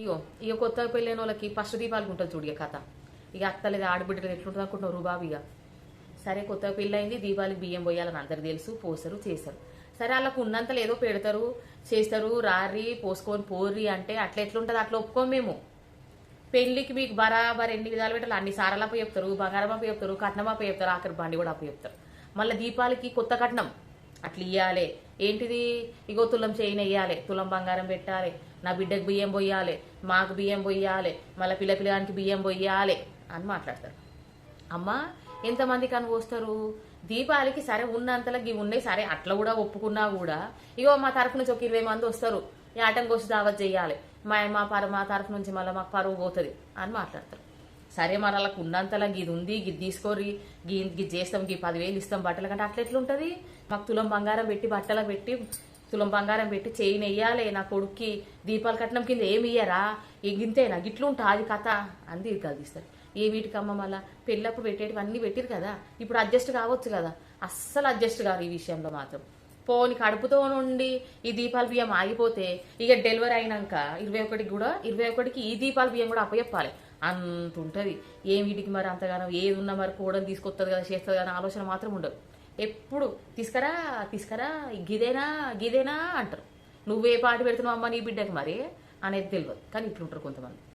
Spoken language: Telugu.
ఇగో ఇక కొత్తగా పెళ్ళైన వాళ్ళకి ఫస్ట్ దీపాలకు ఉంటుంది చూడు ఇక కథ. ఇక అత్తలేదు ఆడబిడ్డలు ఎట్లుంటుంది అనుకుంటున్నారు బాబు ఇక సరే కొత్తగా పెళ్ళయింది దీపాలకు బియ్యం పోయాలని అందరికి తెలుసు పోస్తారు చేస్తారు సరే వాళ్ళకు ఉన్నంతలో ఏదో పెడతారు చేస్తారు రారి పోసుకొని పోర్రి అంటే అట్లా ఎట్లుంటుంది అట్లా ఒప్పుకోం మేము. పెళ్ళికి మీకు బరాబర్ ఎన్ని విధాలు పెట్టాలి అన్ని సారాలు అప్పు చెప్తారు బంగారం అప్పు చెప్తారు కట్నం అప్పు చెప్తారు ఆఖరి బండి కూడా అప్పు చెప్తారు. మళ్ళీ దీపాలకి కొత్త కట్నం. అట్లా ఇయ్యాలే. ఏంటిది? ఇగో తులం చేయని వేయాలి తులం బంగారం పెట్టాలి నా బిడ్డకు బియ్యం పోయాలి మాకు బియ్యం పోయాలి మళ్ళీ పిల్ల పిల్లగానికి బియ్యం పోయాలి అని మాట్లాడతారు. అమ్మా ఎంతమంది కనుగోస్తారు దీపావళికి సరే ఉన్నంతలో ఇవి ఉన్నాయి సరే అట్లా కూడా ఒప్పుకున్నా కూడా ఇగో మా తరఫు నుంచి ఒక ఇరవై మంది వస్తారు. ఈ ఆటంకి కోసి దావత్ చేయాలి. మా మా పర మా తరఫు నుంచి మళ్ళీ మాకు పరువు పోతుంది అని మాట్లాడతారు. సరే మన వాళ్ళకు ఉన్నంతలా ఇది ఉంది ఇది తీసుకోరి గీ ఇది చేస్తాం గీ పదివేలు ఇస్తాం బట్టలు కంటే అట్లా ఎట్లుంటుంది? మాకు తులం బంగారం పెట్టి బట్టలు పెట్టి తులం బంగారం పెట్టి చేయిన్ వేయాలి నా కొడుక్కి దీపాలు కట్నం కింద ఏమి ఇయ్యరా? ఇంతేనా గిట్లుంటా అది కథ? అంది ఇది కలిగిస్తారు ఏ వీటికమ్మ మళ్ళా? పెళ్ళప్పుడు పెట్టేటివన్నీ పెట్టిరు కదా? ఇప్పుడు అడ్జస్ట్ కావచ్చు కదా? అస్సలు అడ్జస్ట్ కాదు ఈ విషయంలో మాత్రం. పోని కడుపుతో నుండి ఈ దీపాల బియ్యం ఆగిపోతే ఇక డెలివరీ అయినాక ఇరవై ఒకటికి కూడా ఇరవై ఒకటికి ఈ దీపాల బియ్యం కూడా అప్పచెప్పాలి. అంత ఉంటుంది ఏం వీటికి మరి అంతగానో ఏది ఉన్నా మరి కూడలు తీసుకొస్తుంది కదా చేస్తుంది కదా ఆలోచన మాత్రం ఉండదు. ఎప్పుడు తీసుకురా తీసుకురా గిదేనా గిదేనా అంటారు. నువ్వే పాటు పెడుతున్నావు అమ్మ నీ బిడ్డకి మరి అనేది తెలియదు కానీ ఇట్లుంటారు కొంతమంది.